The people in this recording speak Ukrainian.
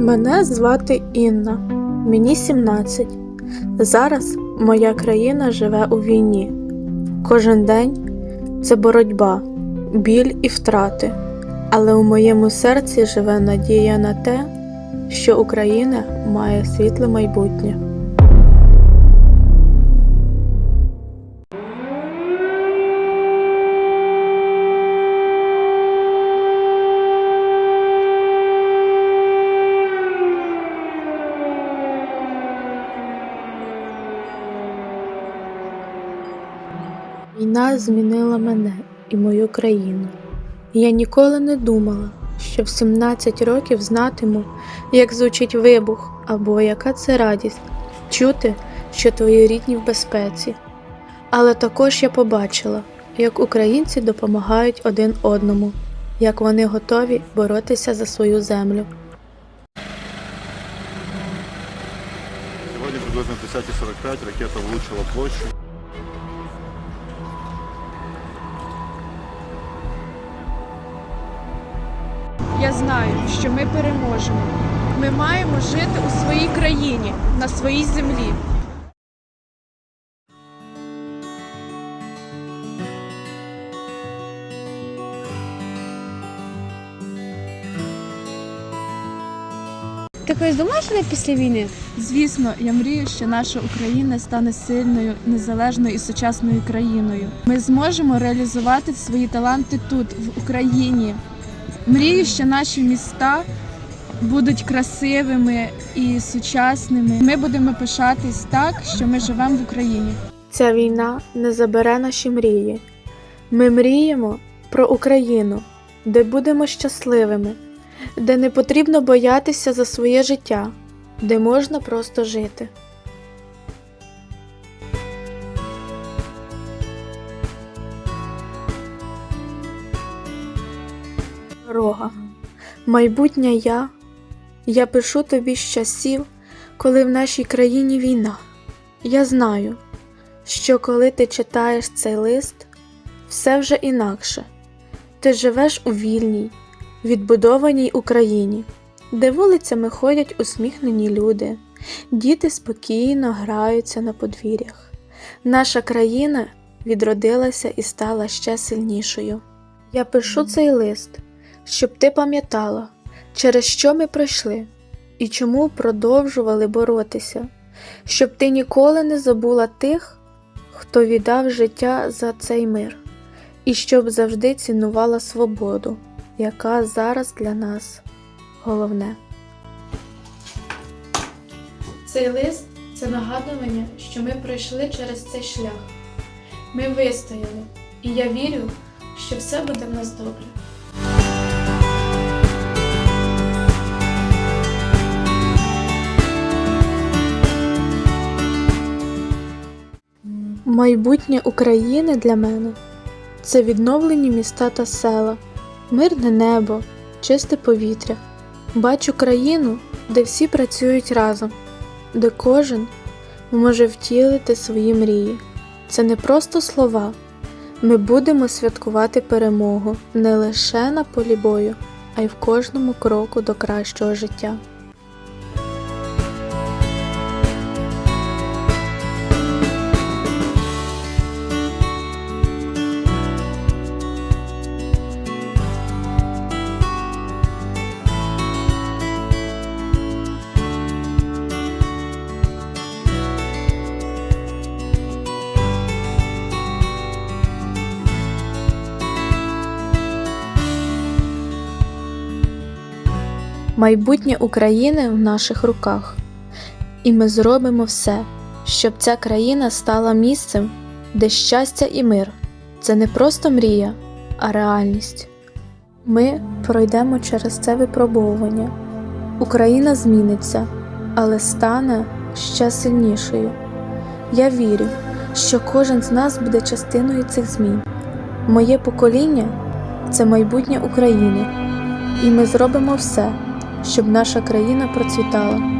Мене звати Інна, мені 17. Зараз моя країна живе у війні. Кожен день це боротьба, біль і втрати. Але у моєму серці живе надія на те, що Україна має світле майбутнє. Війна змінила мене і мою країну. Я ніколи не думала, що в 17 років знатиму, як звучить вибух, або яка це радість чути, що твої рідні в безпеці. Але також я побачила, як українці допомагають один одному, як вони готові боротися за свою землю. Сегодня приблизно 10.45 ракета влучила площу. Я знаю, що ми переможемо. Ми маємо жити у своїй країні, на своїй землі. Ти колись думала, що не після війни? Звісно, я мрію, що наша Україна стане сильною, незалежною і сучасною країною. Ми зможемо реалізувати свої таланти тут, в Україні. Мрію, що наші міста будуть красивими і сучасними. Ми будемо пишатись так, що ми живемо в Україні. Ця війна не забере наші мрії. Ми мріємо про Україну, де будемо щасливими, де не потрібно боятися за своє життя, де можна просто жити. Дорога. Майбутнє я. Я пишу тобі з часів, коли в нашій країні війна. Я знаю, що коли ти читаєш цей лист, все вже інакше. Ти живеш у вільній, відбудованій Україні, де вулицями ходять усміхнені люди, діти спокійно граються на подвір'ях. Наша країна відродилася і стала ще сильнішою. Я пишу цей лист, щоб ти пам'ятала, через що ми пройшли і чому продовжували боротися, щоб ти ніколи не забула тих, хто віддав життя за цей мир, і щоб завжди цінувала свободу, яка зараз для нас головне. Цей лист це нагадування, що ми пройшли через цей шлях. Ми вистояли, і я вірю, що все буде в нас добре. Майбутнє України для мене це відновлені міста та села, мирне небо, чисте повітря. Бачу країну, де всі працюють разом, де кожен може втілити свої мрії. Це не просто слова. Ми будемо святкувати перемогу не лише на полі бою, а й в кожному кроку до кращого життя. Майбутнє України в наших руках, і ми зробимо все, щоб ця країна стала місцем, де щастя і мир це не просто мрія, а реальність. Ми пройдемо через це випробовування. Україна зміниться, але стане ще сильнішою. Я вірю, що кожен з нас буде частиною цих змін. Моє покоління це майбутнє України, і ми зробимо все, щоб наша країна процвітала.